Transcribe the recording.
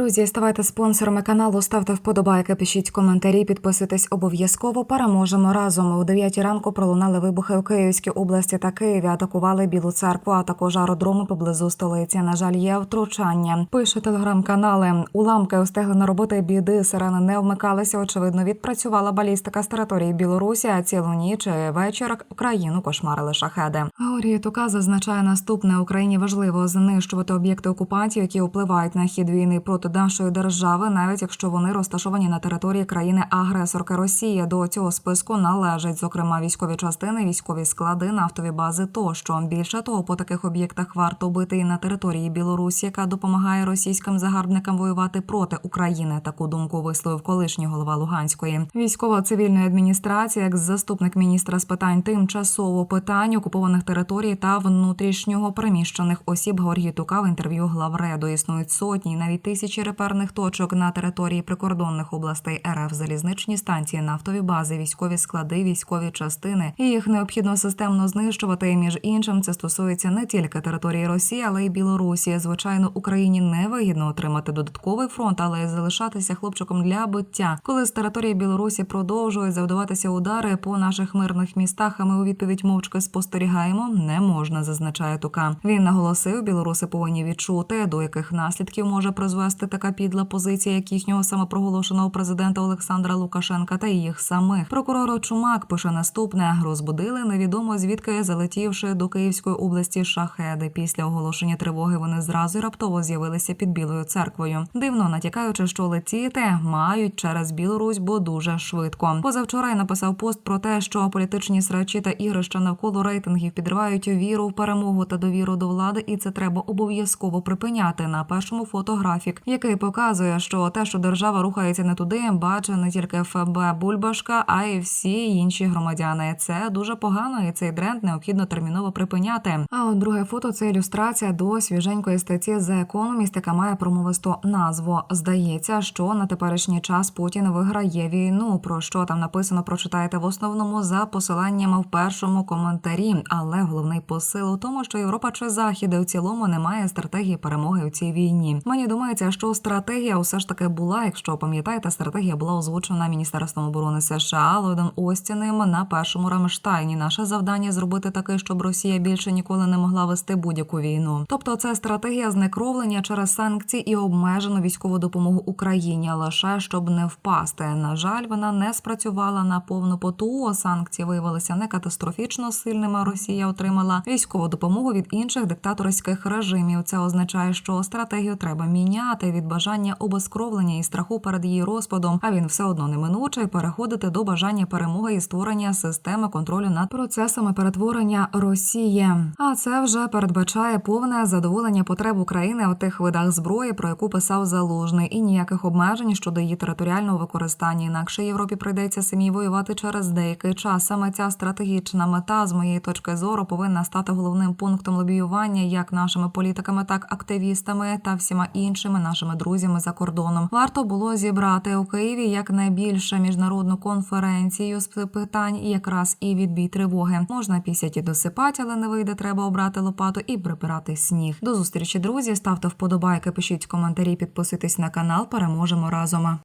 Друзі, ставайте спонсорами каналу, ставте вподобайки, пишіть коментарі, підписуйтесь обов'язково. Переможемо разом. У 9 ранку пролунали вибухи у Київській області та Києві. Атакували Білу церкву, а також аеродроми поблизу столиці. На жаль, є втручання. Пише телеграм-канали. Уламки устигли на роботи біди. Сирени не вмикалися. Очевидно, відпрацювала балістика з території Білорусі. А цілу ніч і вечір країну кошмарили шахеди. Аурія Тука зазначає наступне: Україні важливо знищувати об'єкти окупантів, які впливають на хід війни проти нашої держави, навіть якщо вони розташовані на території країни-агресорки Росії. До цього списку належать зокрема військові частини, військові склади, нафтові бази тощо. Більше того, по таких об'єктах варто бити і на території Білорусі, яка допомагає російським загарбникам воювати проти України. Таку думку висловив колишній голова Луганської військово-цивільної адміністрації, як заступник міністра з питань тимчасово питань окупованих територій та внутрішнього переміщених осіб Георгій Тука в інтерв'ю главреду існують сотні, навіть тисячі реперних точок на території прикордонних областей РФ, залізничні станції, нафтові бази, військові склади, військові частини. І їх необхідно системно знищувати. І між іншим це стосується не тільки території Росії, але й Білорусі. Звичайно, Україні не вигідно отримати додатковий фронт, але й залишатися хлопчиком для биття. Коли з території Білорусі продовжують завдаватися удари по наших мирних містах, а ми у відповідь мовчки спостерігаємо, не можна, зазначає Тука. Він наголосив, білоруси повинні відчути, до яких наслідків може призвести така підла позиція, як їхнього самопроголошеного президента Олександра Лукашенка та їх самих. Прокурор Чумак пише наступне: розбудили невідомо звідки залетівши до Київської області шахеди. Після оголошення тривоги вони зразу й раптово з'явилися під білою церквою. Дивно натякаючи, що летіти мають через Білорусь, бо дуже швидко. Позавчора я написав пост про те, що політичні срачі та ігрища навколо рейтингів підривають віру в перемогу та довіру до влади, і це треба обов'язково припиняти. На першому фото графік, який показує, що те, що держава рухається не туди, бачить не тільки ФБ Бульбашка, а й всі інші громадяни. Це дуже погано, і цей тренд необхідно терміново припиняти. А от друге фото це ілюстрація до свіженької статті The Economist, яка має промовисту назву. Здається, що на теперішній час Путін виграє війну. Про що там написано, прочитаєте в основному за посиланнями в першому коментарі. Але головний посил у тому, що Європа чи Захід у цілому не має стратегії перемоги у цій війні. Мені думається, що стратегія усе ж таки була. Якщо пам'ятаєте, стратегія була озвучена міністерством оборони США Ллойдом Остіним на першому Рамштайні. Наше завдання зробити таке, щоб Росія більше ніколи не могла вести будь-яку війну. Тобто, це стратегія знекровлення через санкції і обмежену військову допомогу Україні, лише щоб не впасти. На жаль, вона не спрацювала на повну потугу. Санкції виявилися не катастрофічно сильними. Росія отримала військову допомогу від інших диктаторських режимів. Це означає, що стратегію треба міняти від бажання обескровлення і страху перед її розпадом. А він все одно неминучий переходити до бажання перемоги і створення системи контролю над процесами перетворення Росії. А це вже передбачає повне задоволення потреб України у тих видах зброї, про яку писав залужний, і ніяких обмежень щодо її територіального використання. Інакше Європі прийдеться самі воювати через деякий час. Саме ця стратегічна мета, з моєї точки зору, повинна стати головним пунктом лобіювання як нашими політиками, так активістами та всіма іншими нашими друзями за кордоном. Варто було зібрати у Києві якнайбільше міжнародну конференцію з питань, якраз і відбій тривоги. Можна пісяті досипати, але не вийде. Треба обрати лопату і прибирати сніг. До зустрічі, друзі. Ставте вподобайки, пишіть коментарі, підписуйтесь на канал. Переможемо разом.